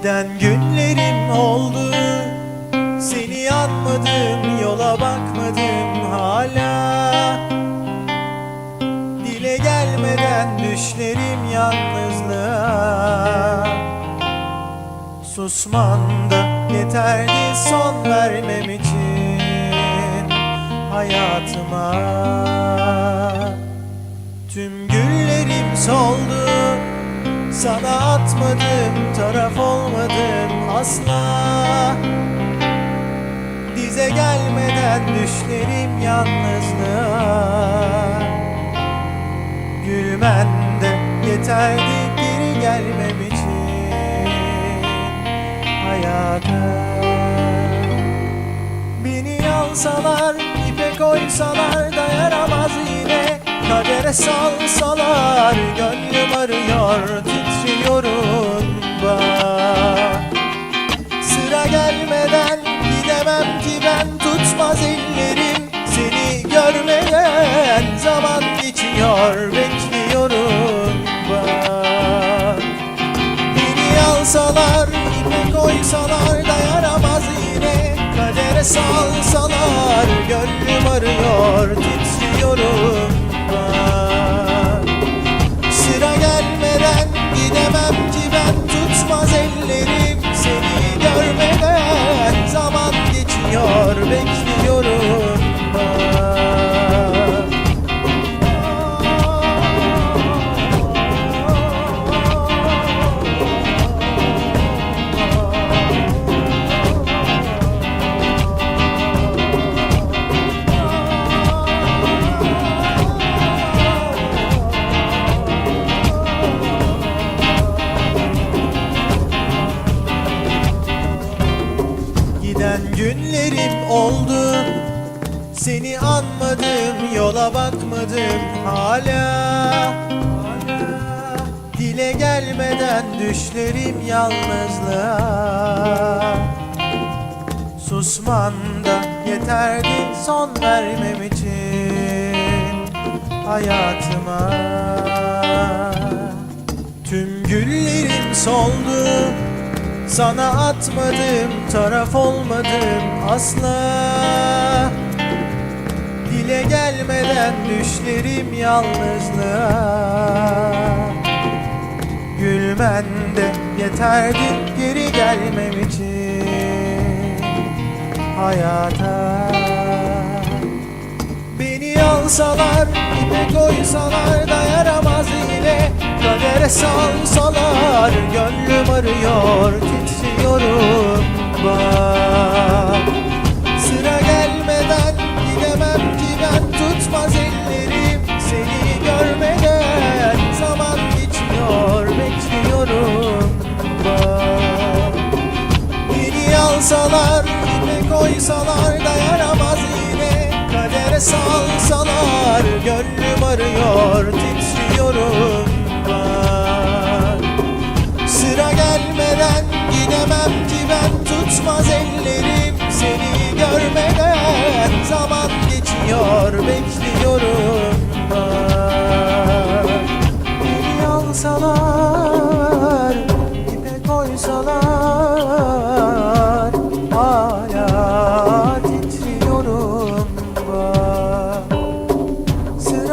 Giden günlerim oldu. Seni anmadım yola bakmadım hala. Dile gelmeden düşlerim yalnızlığa. Susmanda yeterli son vermem için hayatıma. Tüm güllerim soldu. Sana atmadım taraf olmadım asla. Dize gelmeden düşlerim yalnızlığa. Gülmen de yeterdi geri gelmem için Hayata. Beni alsalar, ipe koysalar dayanamaz yine. Kadere salsalar, gönlüm arıyor, titriyorum Kadere salsalar gönlüm arıyor titriyorum Giden günlerim oldu. Seni anmadım yola bakmadım. Hala Dile gelmeden düşlerim yalnızlığa. Susman da yeterdi son vermem için Hayatıma. Tüm güllerim soldu sana atmadım, taraf olmadım asla. Dile gelmeden düşlerim yalnızlığa. Gülmen de yeterdi geri gelmem için. Hayata. Beni alsalar, ipe koysalar dayanamaz yine Kadere salsalar, gönlüm arıyor, titriyorum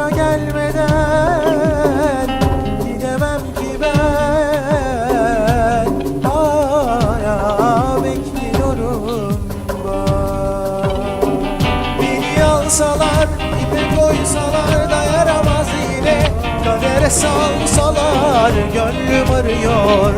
gelmeden gidemem ki ben. Hala bekliyorum bak Beni alsalar, ipe koysalar dayanamaz yine. Kadere salsalar, gönlüm arıyor,